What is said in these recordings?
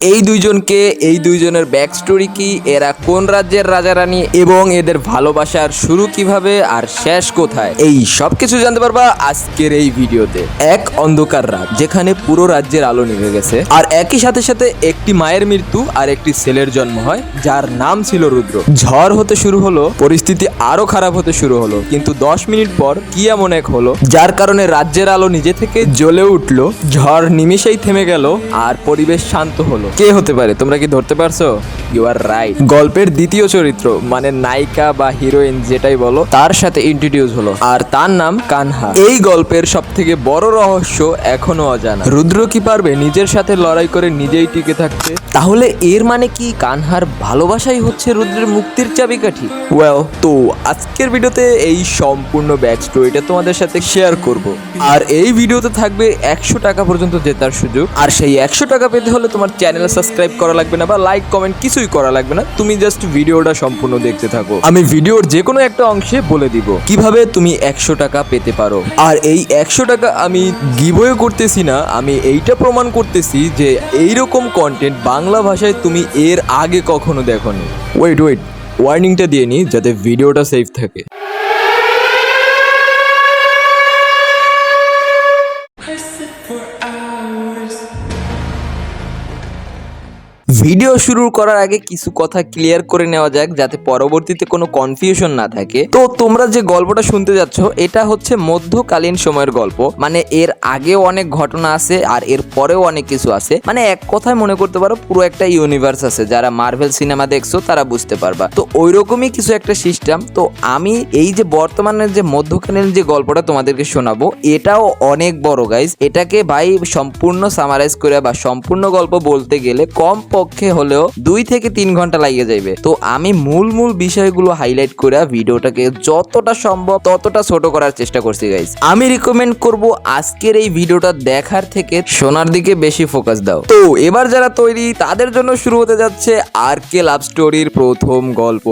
এই দুইজনকে, এই দুইজনের ব্যাক স্টোরি কি? এরা কোন রাজ্যের রাজা রানী এবং এদের ভালোবাসার শুরু কীভাবে? আর শেষ কোথায়? এই সব কিছু জানতে পারবা আজকের এই ভিডিওতে। এক অন্ধকার রাত, যেখানে পুরো রাজ্যের আলো নিভে গেছে। আর একই সাথে সাথে একটি মায়ের মৃত্যু আর একটি ছেলের জন্ম হয়, যার নাম ছিল রুদ্র। ঝড় হতে শুরু হলো, পরিস্থিতি আরও খারাপ হতে শুরু হলো। কিন্তু দশ মিনিট পর কি এমন এক হলো? যার কারণে রাজ্যের আলো নিজে থেকে জ্বলে উঠল। ঝড় নিমিষেই থেমে গেল, আর পরিবেশ শান্ত হলো। কে হতে পারে? তোমরা কি ধরতে পারছ? ইউ আর রাইট গল্পের দ্বিতীয় চরিত্র মানে নায়িকা বা হিরোইন যেটাই বলো, তার সাথে ইন্ট্রোডিউস হলো, আর তার নাম কানহা। এই গল্পের সব থেকে বড় রহস্য এখনও অজানা। রুদ্র কি পারবে নিজের সাথে লড়াই করে নিজেই টিকে থাকতে? তাহলে এর মানে কি কানহার ভালোবাসাই হচ্ছে রুদ্রের মুক্তির চাবিকাঠি? ওয়েল তো আজকের ভিডিওতে এই সম্পূর্ণ ব্যাক স্টোরিটা তোমাদের সাথে শেয়ার করব। আর এই ভিডিওতে থাকবে একশো টাকা পর্যন্ত জেতার সুযোগ। আর সেই একশো টাকা পেতে হলে তোমার চ্যানেল সাবস্ক্রাইব করা লাগবে না বা লাইক কমেন্ট কিছুই করা লাগবে না। তুমি জাস্ট ভিডিওটা সম্পূর্ণ দেখতে থাকো। আমি ভিডিওর যে কোনো একটা অংশে বলে দিব, কীভাবে তুমি একশো টাকা পেতে পারো। আর এই একশো টাকা আমি গিভওয়ে করতেছি না, আমি এইটা প্রমাণ করতেছি যে এইরকম কন্টেন্ট বাংলা ভাষায় তুমি এর আগে কখনো দেখোনি। ওয়েট ওয়েট ওয়ার্নিংটা দিয়ে নি, যাতে ভিডিওটা সেফ থাকে। ভিডিও শুরু করার আগে কিছু কথা ক্লিয়ার করে নেওয়া যাক, যাতে পরবর্তীতে কোনো কনফিউশন না থাকে। তো তোমরা যে গল্পটা শুনতে যাচ্ছ, এটা হচ্ছে মধ্যকালীন সময়ের গল্প। মানে এর আগেও অনেক ঘটনা আছে, আর এর পরেও অনেক কিছু আছে। মানে এক কথায় মনে করতে পারো, পুরো একটা ইউনিভার্স আছে। যারা মার্ভেল সিনেমা দেখছ, তারা বুঝতে পারবা। তো ওই রকমই কিছু একটা সিস্টেম তো আমি এই যে বর্তমানে যে মধ্যকালীন যে গল্পটা তোমাদেরকে শোনাবো, এটাও অনেক বড় গাইজ এটাকে ভাই সম্পূর্ণ সামারাইজ করে বা সম্পূর্ণ গল্প বলতে গেলে কম পক্ষে হলেও দুই থেকে তিন ঘণ্টা লাগিয়ে যাইবে। তো আমি মূল মূল বিষয়গুলো হাইলাইট করে ভিডিওটাকে যতটা সম্ভব ততটা ছোট করার চেষ্টা করছি গাইজ আমি রিকমেন্ড করব আজকের এই ভিডিওটা দেখার থেকে শোনার দিকে বেশি ফোকাস দাও। তো এবার যারা তৈরি, তাদের জন্য শুরু হতে যাচ্ছে আর কে লাভ স্টোরির প্রথম গল্প।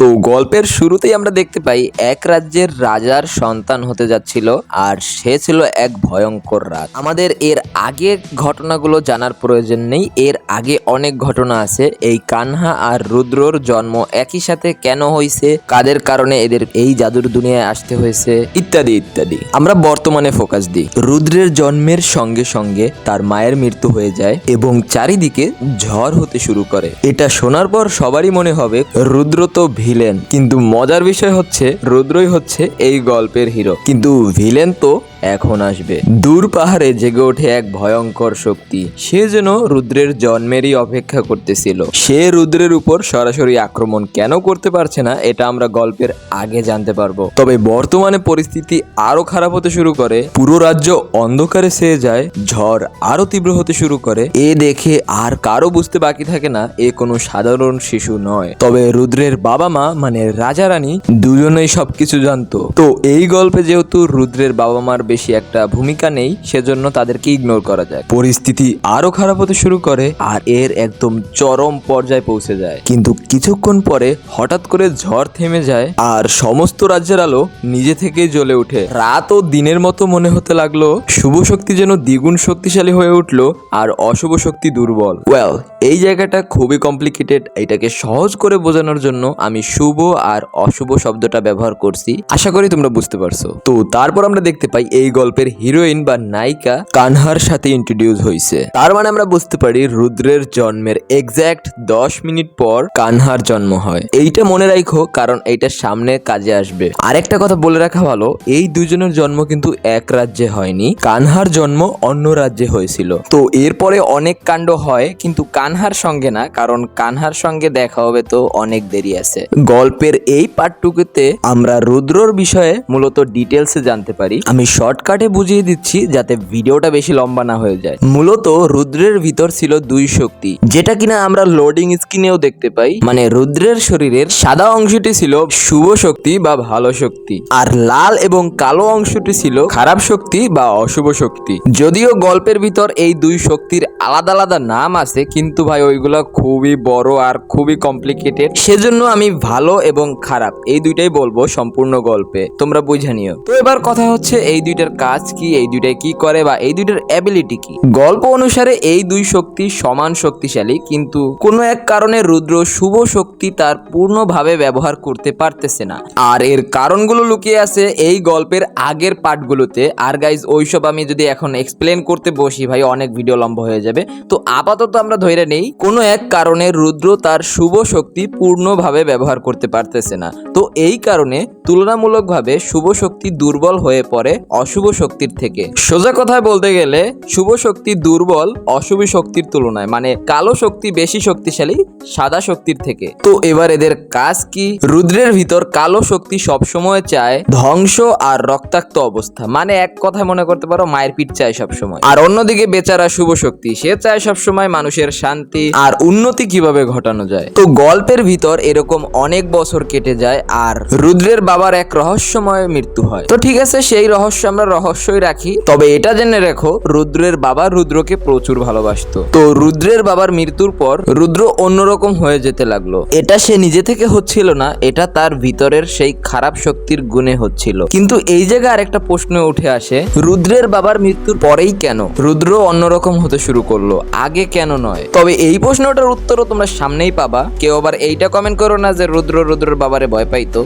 তো গল্পের শুরুতেই আমরা দেখতে পাই এক রাজ্যের রাজার সন্তান হতে যাচ্ছিল আর সে ছিল এক ভয়ঙ্কর রাত আমাদের এর আগে ঘটনাগুলো জানার প্রয়োজন নেই, এর আগে অনেক ঘটনা আছে। এই কানহা আর রুদ্রর জন্ম একই সাথে কেন হয়েছে কাদের কারণে এদের এই জাদুর দুনিয়ায় আসতে হয়েছে, ইত্যাদি ইত্যাদি। আমরা বর্তমানে ফোকাস দিই। রুদ্রের জন্মের সঙ্গে সঙ্গে তার মায়ের মৃত্যু হয়ে যায় এবং চারিদিকে ঝড় হতে শুরু করে। এটা শোনার পর সবারই মনে হবে, রুদ্র তো ভিলেন। কিন্তু মজার বিষয় হচ্ছে রুদ্রই হচ্ছে এই গল্পের হিরো। কিন্তু ভিলেন তো এখন আসবে। দূর পাহাড়ে জেগে ওঠে এক ভয়ঙ্কর শক্তি। সে যেন রুদ্রের জন্মেরই অপেক্ষা করতেছিল। সে রুদ্রের উপর সরাসরি আক্রমণ কেন করতে পারছে না, এটা আমরা গল্পের আগে জানতে পারব। তবে বর্তমানে পরিস্থিতি আরও খারাপ হতে শুরু করে, পুরো রাজ্য অন্ধকারে সেয়ে যায়, ঝড় আরও তীব্র হতে শুরু করে। এ দেখে আর কারও বুঝতে বাকি থাকে না, এ কোনো সাধারণ শিশু নয়। তবে রুদ্রের বাবা মা মানে রাজা রানী দুজনেই সবকিছু জানতো। তো এই গল্পে যেহেতু রুদ্রের বাবা মার বেশি একটা ভূমিকা নেই, সেজন্য তাদেরকে ইগনোর করা যায়। পরিস্থিতি আরও খারাপ হতে শুরু করে আর এর একদম চরম পর্যায়ে পৌঁছে যায়। কিন্তু কিছুক্ষণ পরে হঠাৎ করে ঝড় থেমে যায় আর সমস্ত রাজ্যের আলো নিজে থেকেই জ্বলে ওঠে। রাত ও দিনের মতো মনে হতে লাগল, শুভ শক্তি যেন দ্বিগুণ শক্তিশালী হয়ে উঠল আর অশুভ শক্তি দুর্বল। ওয়েল এই জায়গাটা খুবই কমপ্লিকেটেড এটাকে সহজ করে বোঝানোর জন্য আমি শুভ আর অশুভ শব্দটা ব্যবহার করছি। আশা করি তোমরা বুঝতে পারছ। তো তারপর আমরা দেখতে পাই এই গল্পের হিরোইন বা নায়িকা কানহার সাথে ইন্ট্রোডিউস হয়েছে তার মানে আমরা বুঝতে পারি রুদ্রের জন্মের এক্স্যাক্ট দশ মিনিট পর কানহার জন্ম হয়। এইটা মনে রাখো কারণ এইটা সামনে কাজে আসবে। আরেকটা কথা বলে রাখা ভালো, এই দুজনের জন্ম কিন্তু এক রাজ্যে হয়নি, কানহার জন্ম অন্য রাজ্যে হয়েছিল। তো এরপরে অনেক কাণ্ড হয়, কিন্তু কানহার সঙ্গে না, কারণ কানহার সঙ্গে দেখা হবে তো অনেক দেরি আছে। গল্পের এই পার্টটুকুতে আমরা রুদ্রর বিষয়ে মূলত ডিটেলসে জানতে পারি। আমি শর্ট শর্টকাটে বুঝিয়ে দিচ্ছি যাতে ভিডিওটা বেশি লম্বা না হয়ে যায়। মূলত রুদ্রের ভিতর ছিল দুই শক্তি, যেটা কিনা আমরা লোডিং স্ক্রিনেও দেখতে পাই। মানে রুদ্রের শরীরের সাদা অংশটি ছিল শুভ শক্তি বা ভালো শক্তি, আর লাল এবং কালো অংশটি ছিল খারাপ শক্তি বা অশুভ শক্তি। যদিও গল্পের ভিতর এই দুই শক্তির আলাদা আলাদা নাম আছে, কিন্তু ভাই ওইগুলো খুবই বড় আর খুবই কমপ্লিকেটেড সেজন্য আমি ভালো এবং খারাপ, এই দুইটাই বলব সম্পূর্ণ গল্পে। তোমরা বুঝে নিও। তো এবার কথা হচ্ছে এই দুইটার কাজ কি, এই দুইটাই কি করে বা এই দুইটার অ্যাবিলিটি কি? গল্প অনুসারে এই দুই শক্তি সমান শক্তিশালী, কিন্তু কোনো এক কারণে রুদ্র শুভ শক্তি তার পূর্ণভাবে ব্যবহার করতে পারতেছে না। আর এর কারণগুলো লুকিয়ে আছে এই গল্পের আগের পার্টগুলোতে আর গাইজ ওইসব আমি যদি এখন এক্সপ্লেন করতে বসি ভাই, অনেক ভিডিও লম্বা হয়ে যাবে। তো আপাতত আমরা ধরে নেই, কোনো এক কারণে রুদ্র তার শুভ শক্তি পূর্ণভাবে ব্যবহার করতে পারতেছে না। তো এই কারণে তুলনামূলকভাবে শুভ শক্তি দুর্বল হয়ে পড়ে অশুভ শক্তির থেকে। সোজা কথায় বলতে গেলে, শুভ শক্তি দুর্বল, অশুভ শক্তির তুলনায় মানে কালো শক্তি বেশি শক্তিশালী, সাদা শক্তির থেকে। তো এবার এদের কাজ কি? রুদ্রের ভিতর কালো শক্তি সবসময় চায় ধ্বংস আর রক্তাক্ত অবস্থা। মানে এক কথায় মনে করতে পারো, মায়ের পিঠ চায় সবসময়। আর অন্যদিকে বেচারা শুভ শক্তি, সে চায় সবসময় মানুষের শান্তি আর উন্নতি কীভাবে ঘটানো যায়। তো গল্পের ভিতর এরকম অনেক বছর কেটে যায় আর রুদ্রের বাবার এক রহস্যময় মৃত্যু হয়। তো ঠিক আছে, সেই রহস্য আমরা রহস্যই রাখি। তবে এটা জেনে রেখো, রুদ্রের বাবা রুদ্রকে প্রচুর ভালোবাসতো। তো রুদ্রের বাবার মৃত্যুর পর রুদ্র অন্যরকম হয়ে যেতে লাগল। এটা সে নিজে থেকে হচ্ছিল না, এটা তার ভিতরের সেই খারাপ শক্তির গুণে হচ্ছিল। কিন্তু এই জায়গায় আরেকটা প্রশ্ন উঠে আসে, রুদ্রের বাবার মৃত্যুর পরেই কেন? রুদ্র অন্যরকম হতে শুরু করল, আগে কেন নয়? তবে এই প্রশ্নটার উত্তরও তোমরা সামনেই পাবা। কেউ আবার এইটা কমেন্ট করো না যে রুদ্র রুদ্রের বাবারে ভয় পাইতো।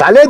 তাহলে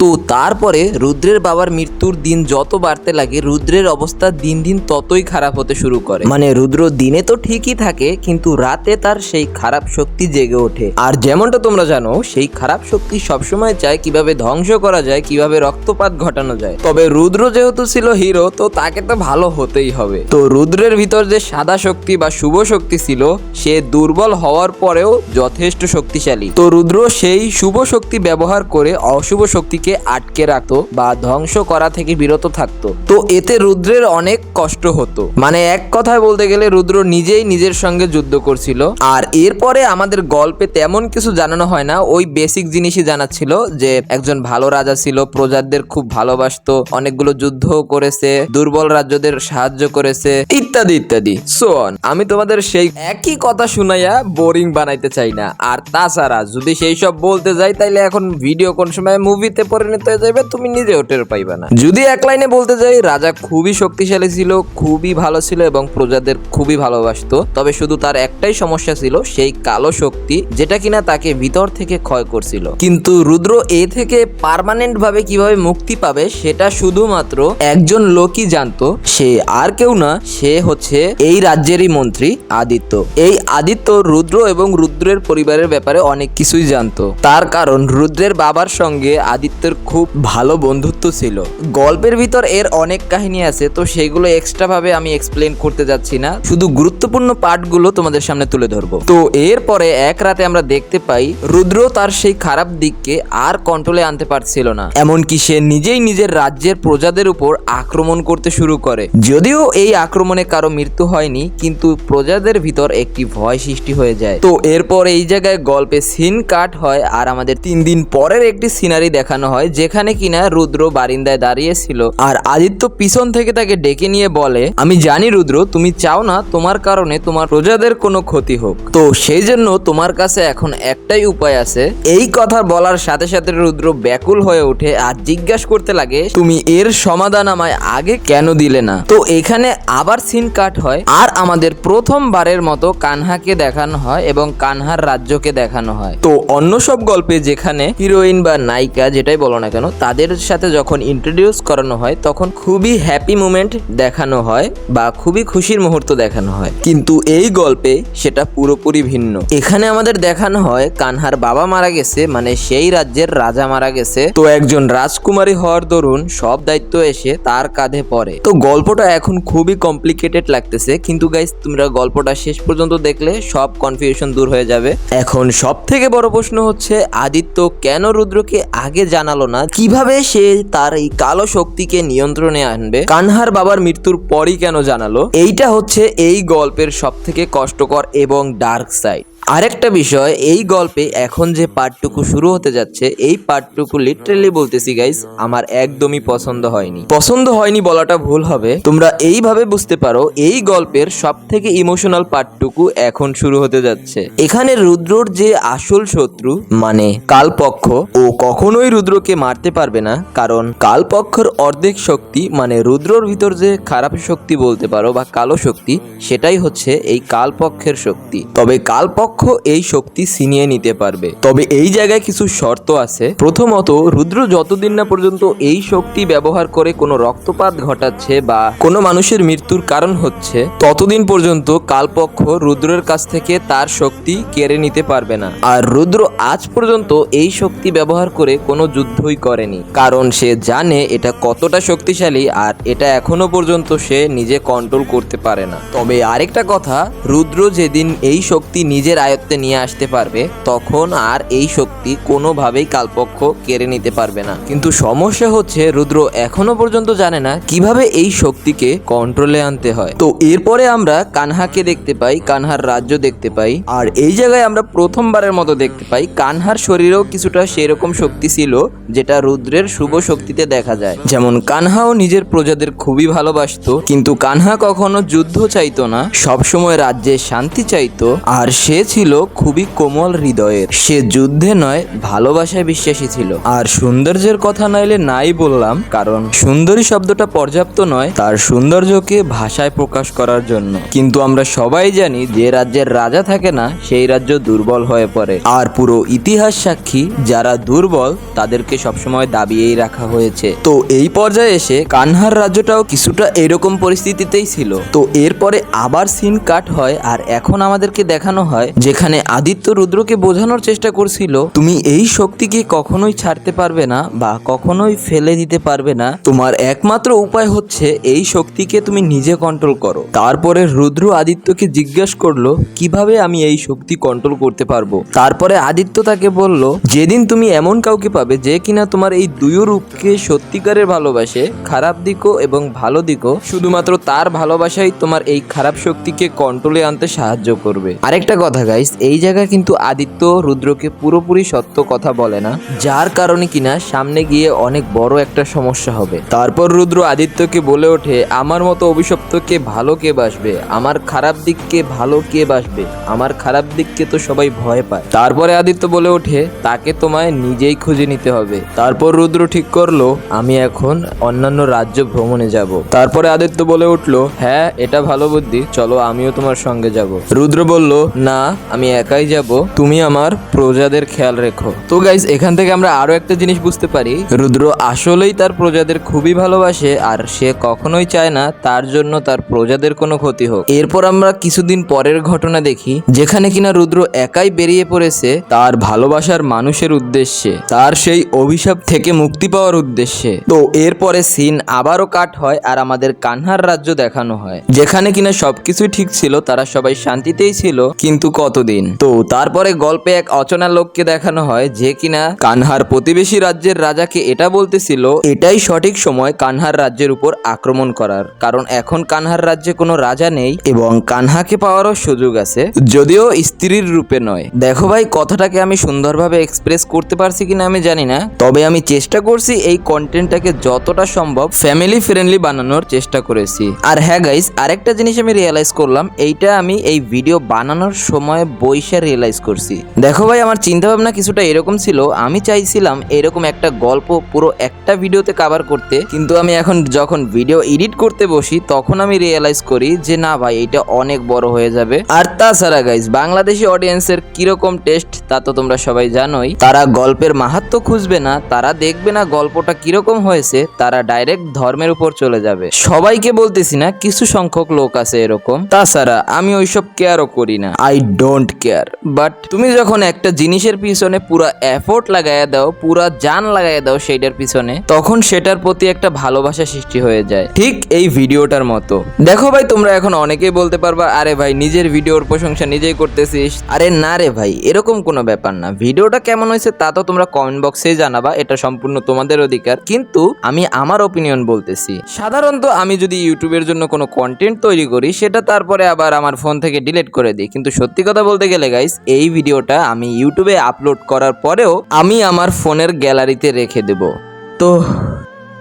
তু তারপরে রুদ্রের বাবার মৃত্যুর দিন যত বাড়তে লাগে, রুদ্রের অবস্থা দিন দিন ততই খারাপ হতে শুরু করে। মানে রুদ্র দিনে তো ঠিকই থাকে, কিন্তু রাতে তার সেই খারাপ শক্তি জেগে ওঠে। আর যেমনটা তোমরা জানো, সেই খারাপ শক্তি সবসময় চায় কীভাবে ধ্বংস করা যায়, কীভাবে রক্তপাত ঘটানো যায়। তবে রুদ্র যেহেতু ছিল হিরো, তো তাকে তো ভালো হতেই হবে। তো রুদ্রের ভিতর যে সাদা শক্তি বা শুভ শক্তি ছিল, সে দুর্বল হওয়ার পরেও যথেষ্ট শক্তিশালী। তো রুদ্র সেই শুভ শক্তি ব্যবহার করে অশুভ শক্তিকে আটকে রাখতো বা ধ্বংস করা থেকে বিরত থাকতো। তো এতে রুদ্রের অনেক কষ্ট হতো। মানে এক কথায় বলতে গেলে রুদ্র নিজেই নিজের সঙ্গে যুদ্ধ করছিল। আর এরপরে আমাদের গল্পে তেমন কিছু জানানো হয় না। ওই বেসিক জিনিসই জানাচ্ছিল যে একজন ভালো রাজা ছিল, প্রজাদের খুব ভালোবাসতো, অনেকগুলো যুদ্ধও করেছে, দুর্বল রাজ্যদের সাহায্য করেছে, ইত্যাদি ইত্যাদি। সোন আমি তোমাদের সেই একই কথা শুনাইয়া বোরিং বানাইতে চাই না। আর তাছাড়া যদি সেই সব বলতে যাই, তাইলে এখন ভিডিও কোন সময় মুভিতে পরিণত হয়ে যাবে তুমি নিজেও টের পাইবা না। যদি এক লাইনে বলতে যাই, রাজা খুবই শক্তিশালী ছিল, খুবই ভালো ছিল এবং প্রজাদের খুবই ভালোবাসত। তবে শুধু তার একটাই সমস্যা ছিল, সেই কালো শক্তি, যেটা কিনা তাকে ভিতর থেকে ক্ষয় করছিল। কিন্তু রুদ্র এ থেকে পার্মানেন্ট ভাবে কীভাবে মুক্তি পাবে, সেটা শুধুমাত্র একজন লোকই জানতো। সে আর কেউ না, সে হচ্ছে এই রাজ্যেরই মন্ত্রী, আদিত্য। এই আদিত্য রুদ্র এবং রুদ্রের পরিবারের ব্যাপারে অনেক কিছুই জানতো। তার কারণ, রুদ্রের বাবার সঙ্গে আদিত্যের খুব ভালো বন্ধুত্ব ছিল। গল্পের ভিতর এর অনেক কাহিনী আছে, তো সেগুলো এক্সট্রা ভাবে আমি এক্সপ্লেন করতে যাচ্ছি না। শুধু গুরুত্বপূর্ণ পার্টগুলো তোমাদের সামনে তুলে ধরবো। তো এরপরে এক রাতে আমরা দেখতে পাই, রুদ্র তার সেই খারাপ দিককে আর কন্ট্রোলে আনতে পারছিল না। এমনকি সে নিজেই নিজের রাজ্যের প্রজাদের উপর আক্রমণ করতে শুরু করে। যদিও এই আক্রমণে কারও মৃত্যু হয়নি, কিন্তু প্রজাদের ভিতর একটি ভয় সৃষ্টি হয়ে যায়। তো এরপর এই জায়গায় গল্পে সিন কাট হয়, আর আমাদের তিন দিন পরের একটি সিনারি দেখানো হয় যেখানে কিনা রুদ্র বারিন্দায় দাঁড়িয়েছিল আর আদিত্য পিছন থেকে তাকে ডেকে নিয়ে বলে, আমি জানি রুদ্র, তুমি চাও না তোমার কারণে তোমার প্রজাদের কোনো ক্ষতি হোক। তো সেই জন্য তোমার কাছে এখন একটাই উপায় আছে। এই কথা বলার সাথে সাথে রুদ্র ব্যাকুল হয়ে ওঠে আর জিজ্ঞাসা করতে লাগে, তুমি এর সমাধান আমায় আগে কেন দিলে না? তো এখানে আবার সিন কাট হয় আর আমাদের প্রথমবারের মতো কানহাকে দেখানো হয় এবং কানহার রাজ্যকে দেখানো হয়। তো অন্য সব গল্পে যেখানে হিরোইন বা নায়িকা যেটাই বলো না কেন, তাদের সাথে যখন ইন্ট্রোডিউস করানো হয়, তখন খুবই হ্যাপি মুমেন্ট দেখানো হয় বা খুবই খুশির মুহূর্ত দেখানো হয়। কিন্তু এই গল্পে সেটা পুরোপুরি ভিন্ন। এখানে আমাদের দেখানো হয়, কানহার বাবা মারা গেছে মানে সেই রাজ্যের রাজা মারা গেছে। তো একজন রাজকুমারী হওয়ার দরুন সব দায়িত্ব এসে তার কাঁধে পড়ে। তো গল্পটা এখন খুবই কমপ্লিকেটেড লাগতেছে, কিন্তু গাইস তোমরা গল্পটা শেষ পর্যন্ত দেখলে সব কনফিউশন দূর হয়ে যাবে। এখন সব থেকে বড় প্রশ্ন হচ্ছে, আদিত্য কেন রুদ্রকে রুদ্রকে আগে জানালো না কীভাবে সে তার এই কালো শক্তিকে নিয়ন্ত্রণে আনবে। কানহার বাবার মৃত্যুর পরই কেন জানালো? এইটা হচ্ছে এই গল্পের সব থেকে কষ্টকর এবং ডার্ক সাইড আরেকটা বিষয়, এই গল্পে এখন যে পার্টটুকু শুরু হতে যাচ্ছে, এই পার্টটুকু লিটারেলি বলতেছি গাইস আমার একদমই পছন্দ হয়নি। পছন্দ হয়নি বলাটা ভুল হবে। তোমরা এইভাবে বুঝতে পারো, এই গল্পের সব থেকে ইমোশনাল পার্টটুকু এখন শুরু হতে যাচ্ছে। এখানে রুদ্রর যে আসল শত্রু মানে কালপক্ষ, ও কখনোই রুদ্রকে মারতে পারবে না, কারণ কালপক্ষর অর্ধেক শক্তি মানে রুদ্রর ভিতর যে খারাপ শক্তি বলতে পারো বা কালো শক্তি, সেটাই হচ্ছে এই কালপক্ষের শক্তি। তবে কালপক্ষ এই শক্তি ছিনিয়ে নিতে পারবে। তবে এই জায়গায় কিছু শর্ত আছে। প্রথমত, রুদ্র যতদিন না পর্যন্ত এই শক্তি ব্যবহার করে কোনো রক্তপাত ঘটাচ্ছে বা কোনো মানুষের মৃত্যুর কারণ হচ্ছে, ততদিন পর্যন্ত কালপক্ষ রুদ্রের কাছ থেকে তার শক্তি কেড়ে নিতে পারবে না। আর রুদ্র আজ পর্যন্ত এই শক্তি ব্যবহার করে কোনো যুদ্ধই করেনি, কারণ সে জানে এটা কতটা শক্তিশালী আর এটা এখনও পর্যন্ত সে নিজে কন্ট্রোল করতে পারে না। তবে আরেকটা কথা, রুদ্র যেদিন এই শক্তি নিজের আয়ত্তে নিয়ে আসতে পারবে, তখন আর এই শক্তি কোনোভাবেই কালপক্ষ কেড়ে নিতে পারবে না। কিন্তু সমস্যা হচ্ছে, রুদ্র এখনও পর্যন্ত জানে না কীভাবে এই শক্তিকে কন্ট্রোলে আনতে হয়। তো এরপরে আমরা কানহাকে দেখতে পাই, কানহার রাজ্য দেখতে পাই, আর এই জায়গায় আমরা প্রথমবারের মতো দেখতে পাই, কানহার শরীরেও কিছুটা সেরকম শক্তি ছিল, যেটা রুদ্রের শুভ শক্তিতে দেখা যায়। যেমন কানহাও নিজের প্রজাদের খুবই ভালোবাসতো, কিন্তু কানহা কখনো যুদ্ধ চাইতো না, সবসময় রাজ্যে শান্তি চাইতো, আর সে ছিল খুবই কোমল হৃদয়ের। সে যুদ্ধে নয়, ভালোবাসায় বিশ্বাসী ছিল। আর সৌন্দর্যের কথা নাইলে নাই বললাম, কারণ সুন্দরী শব্দটা পর্যাপ্ত নয় তার সৌন্দর্যকে ভাষায় প্রকাশ করার জন্য। কিন্তু আমরা সবাই জানি যে রাজ্যের রাজা থাকে না, সেই রাজ্য দুর্বল হয়ে পড়ে। আর পুরো ইতিহাস সাক্ষী, যারা দুর্বল, তাদেরকে সবসময় দাবিয়েই রাখা হয়েছে। তো এই পর্যায়ে এসে কানহার রাজ্যটাও কিছুটা এরকম পরিস্থিতিতেই ছিল। তো এরপরে আবার সিন কাট হয়, আর এখন আমাদেরকে দেখানো হয় যেখানে আদিত্য রুদ্রকে বোঝানোর চেষ্টা করছিল, তুমি এই শক্তিকে কখনোই ছাড়তে পারবে না বা কখনোই ফেলে দিতে পারবে না। তোমার একমাত্র উপায় হচ্ছে এই শক্তিকে তুমি নিজে কন্ট্রোল করো। তারপরে রুদ্র আদিত্যকে জিজ্ঞাসা করল, কীভাবে আমি এই শক্তি কন্ট্রোল করতে পারব? তারপরে আদিত্য তাকে বলল, যেদিন তুমি এমন কাউকে পাবে যে কিনা তোমার এই দুই রূপকে সত্যিকারের ভালোবাসে, খারাপ দিকও এবং ভালো দিকও, শুধুমাত্র তার ভালোবাসাই তোমার এই খারাপ শক্তিকে কন্ট্রোলে আনতে সাহায্য করবে। আরেকটা কথা গাইস, এই জায়গায় কিন্তু আদিত্য রুদ্রকে পুরোপুরি সত্য কথা বলে না, যার কারণে কিনা সামনে গিয়ে অনেক বড় একটা সমস্যা হবে। তারপর রুদ্র আদিত্যকে বলে ওঠে, আমার মতো অভিশপ্তকে ভালো কে বাসবে? আমার খারাপ দিককে ভালো কে বাসবে? আমার খারাপ দিককে তো সবাই ভয় পায়। তারপরে আদিত্য বলে ওঠে, তাকে তোমায় নিজেই খুঁজে নিতে হবে। তারপর রুদ্র ঠিক করল, আমি এখন অন্যান্য রাজ্য ভ্রমণে যাব। তারপরে আদিত্য বলে উঠল হ্যাঁ এটা ভালো বুদ্ধি, চলো আমিও তোমার সঙ্গে যাব। রুদ্র বলল, না আমি একাই যাব, তুমি আমার প্রজাদের খেয়াল রেখো। তো গাইজ এখান থেকে আমরা আরও একটা জিনিস বুঝতে পারি। রুদ্র আসলেই তার প্রজাদের খুবই ভালোবাসে, আর সে কখনোই চায় না তার জন্য তার প্রজাদের কোনো ক্ষতি হোক। এরপর আমরা কিছুদিন পরের ঘটনা দেখি, যেখানে কিনা রুদ্র একাই বেরিয়ে পড়েছে তার ভালোবাসার মানুষের উদ্দেশ্যে, তার সেই অভিশাপ থেকে মুক্তি পাওয়ার উদ্দেশ্যে। তো এরপরে সিন আবারও কাট হয় আর আমাদের কানহার রাজ্য দেখানো হয়। যেখানে কিনা সবকিছুই ঠিক ছিল, তারা সবাই শান্তিতেই ছিল, কিন্তু কতদিন? তো তারপরে গল্পে এক অচেনা লোককে দেখানো হয় যে কিনা কানহার প্রতিবেশী রাজ্যের রাজাকে এটা বলতেছিল, এটাই সঠিক সময় কানহার রাজ্যের উপর আক্রমণ করার, কারণ এখন কানহার রাজ্যে কোনো রাজা নেই এবং কানহাকে পাওয়ারও সুযোগ আছে, যদিও স্ত্রীর রূপে নয়। দেখো ভাই, কথাটাকে আমি সুন্দরভাবে এক্সপ্রেস করতে পারছি কিনা আমি জানি না, তবে আমি চেষ্টা করছি এই কন্টেন্টটাকে যতটা সম্ভব ফ্যামিলি ফ্রেন্ডলি বানানোর চেষ্টা করেছি। আর হ্যাঁ গাইস আরেকটা জিনিস আমি রিয়েলাইজ করলাম, এইটা আমি এই ভিডিও বানানোর সময় বইসা রিয়েলাইজ করছি। দেখো ভাই, আমার চিন্তা ভাবনা কিছুটা এরকম ছিল। আমি চাইছিলাম এরকম একটা গল্প পুরো একটা ভিডিওতে কভার করতে। কিন্তু আমি এখন যখন ভিডিও এডিট করতে বসি, তখন আমি রিয়েলাইজ করি যে না ভাই এটা অনেক বড় হয়ে যাবে। আর তাছাড়া গাইস বাংলাদেশি অডিয়েন্সের কীরকম টেস্ট তা তো তোমরা সবাই জানোই। তারা গল্পের মাহাত্ম খুঁজবে না, তারা দেখবে না গল্পটা কীরকম হয়েছে, তারা ডাইরেক্ট ধর্মের উপর চলে যাবে। সবাইকে বলতেছি না, কিছু সংখ্যক লোক আছে এরকম। তাছাড়া আমি ওইসব কেয়ারও করি না। আই ডোন্ট কেয়ার বাট তুমি যখন একটা জিনিসের পিছনে পুরা এফোর্ট লাগাইয়া দাও, পুরা জান লাগাইয়া দাও সেইটার পিছনে, তখন সেটার প্রতি একটা ভালোবাসা সৃষ্টি হয়ে যায়। ঠিক এই ভিডিওটার মতো। দেখো ভাই, তোমরা এখন অনেকেই বলতে পারবা, আরে ভাই, নিজের ভিডিওর প্রশংসা নিজেই করতেছিস। আরে না রে ভাই, এরকম কোনো ব্যাপার না। ভিডিওটা কেমন হয়েছে তা তো তোমরা কমেন্ট বক্সে জানাবা, এটা সম্পূর্ণ তোমাদের অধিকার। কিন্তু আমি আমার ওপিনিয়ন বলতেছি। সাধারণত আমি যদি ইউটিউবের জন্য কোনো কন্টেন্ট তৈরি করি, সেটা তারপরে আবার আমার ফোন থেকে ডিলিট করে দিই। কিন্তু সত্যি কথা বলতে গেলে গাইস এই ভিডিওটা আমি ইউটিউবে আপলোড করার পরেও আমি আমার ফোনের গ্যালারিতে রেখে দেব। তো,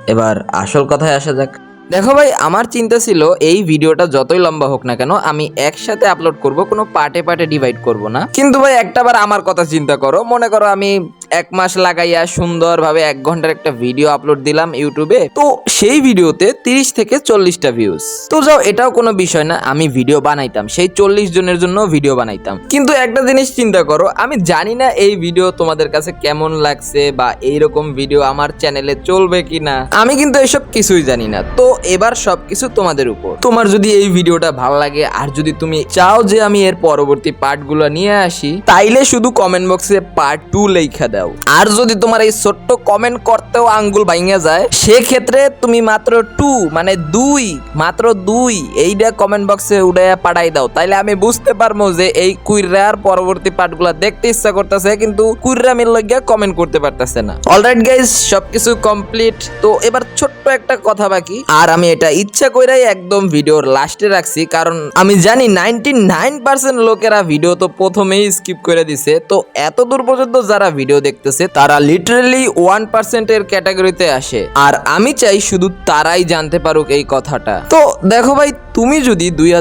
এবার আসল কথায় আসা যাক। দেখো ভাই, আমার চিন্তা ছিল এই ভিডিওটা যতই লম্বা হোক না কেন, আমি একসাথে আপলোড করব, কোনো পার্টে পার্টে ডিভাইড করব না। কিন্তু ভাই, একটাবার আমার কথা চিন্তা করো। মনে করো আমি এক মাস লাগাইয়া সুন্দরভাবে এক ঘণ্টার একটা ভিডিও আপলোড দিলাম ইউটিউবে। তো সেই ভিডিওতে তিরিশ থেকে চল্লিশটা ভিউজ তো যাও, এটাও কোনো বিষয় না, আমি ভিডিও বানাইতাম। সেই চল্লিশ জনের জন্য ভিডিও বানাইতাম। কিন্তু একটা জিনিস চিন্তা করো, আমি জানি না এই ভিডিও তোমাদের কাছে কেমন লাগছে বা এইরকম ভিডিও আমার চ্যানেলে চলবে কিনা। আমি কিন্তু এসব কিছুই জানি না। তো এবার সবকিছু তোমাদের উপর। তোমার যদি এই ভিডিওটা ভালো লাগে, আর যদি তুমি চাও যে আমি এর পরবর্তী পার্টগুলো নিয়ে আসি, তাইলে শুধু কমেন্ট বক্সে পার্ট টু লেখা দাও। আর যদি তোমার এই ছোট্ট কমেন্ট করতেও আঙ্গুল ভাঙে যায়, সেক্ষেত্রে তুমি মাত্র টু মানে দুই, মাত্র দুই, এইটা কমেন্ট বক্সে উড়ে পাঠাই দাও। তাইলে আমি বুঝতে পারব যে এই কুইরার পরবর্তী পার্টগুলো দেখতে ইচ্ছা করতেছে, কিন্তু কুইরা মিল লাগিয়া কমেন্ট করতে পারতেছে না। অলরাইট গাইজ সবকিছু কমপ্লিট তো এবার ছোট্ট একটা কথা বাকি। আর আমি এটা ইচ্ছা কইরাই একদম ভিডিওর লাস্টে রাখছি, কারণ আমি জানি নাইনটি নাইন পার্সেন্ট লোকেরা ভিডিও তো প্রথমেই স্কিপ করে দিছে। তো এত দূর পর্যন্ত যারা ভিডিও দেখতেছে, তারা লিটারেলি ওয়ান পার্সেন্টের ক্যাটাগরিতে আসে। আর আমি চাই শুধু তারাই জানতে পারুক এই কথাটা। তো দেখো ভাই, তুমি যদি দুই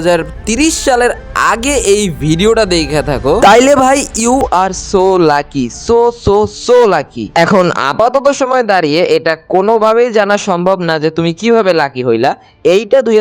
সালের আগে এই ভিডিওটা দেখে থাকো, তাইলে ভাই you are so lucky so so so lucky এখন আপাতত সময় দাঁড়িয়ে এটা কোনোভাবেই জানা সম্ভব না যে তুমি কীভাবে লাকি হইলা। এইটা দুই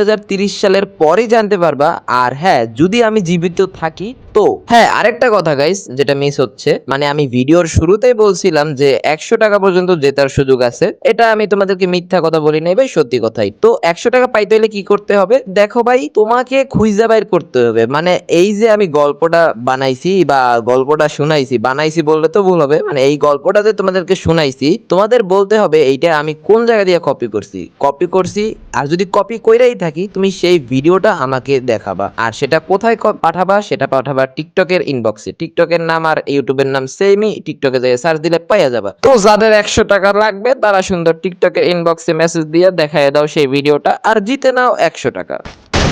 সালের পরে জানতে পারবা। আর হ্যাঁ যদি আমি জীবিত থাকি তো হ্যাঁ আরেকটা কথা গাইস যেটা মিস হচ্ছে মানে আমি ভিডিওর শুরুতেই বলছিলাম যে একশো টাকা পর্যন্ত জেতার সুযোগ আছে। এটা আমি তোমাদেরকে মিথ্যা কথা বলি নাই ভাই, সত্যি কথাই। তো একশো টাকা পাইতে হলে কি করতে হবে? দেখো ভাই, তোমাকে খুঁজা বাইর করতে হবে। মানে এই যে আমি গল্পটা বানাইছি বা গল্পটা শুনাইছি, বানাইছি বললে তো ভুল হবে মানে এই গল্পটা যে তোমাদেরকে শুনাইছি, তোমাদের বলতে হবে এইটা আমি কোন জায়গা দিয়ে কপি করছি? কপি করছি, আর যদি কপি কইরাই থাকি, তুমি সেই ভিডিওটা আমাকে দেখাবা। আর সেটা কোথায় পাঠাবা, সেটা পাঠাবা টিকটকের ইনবক্সে টিকটকের নাম আর ইউটিউবের নাম সেমই টিকটকে যাই সার্চ দিলে পাইয়া যাবা। তো যাদের একশো টাকা লাগবে, তারা সুন্দর টিকটকের ইনবক্সে মেসেজ দিয়ে দেখায় দাও সেই ভিডিওটা, আর জিতে নাও একশো টাকা।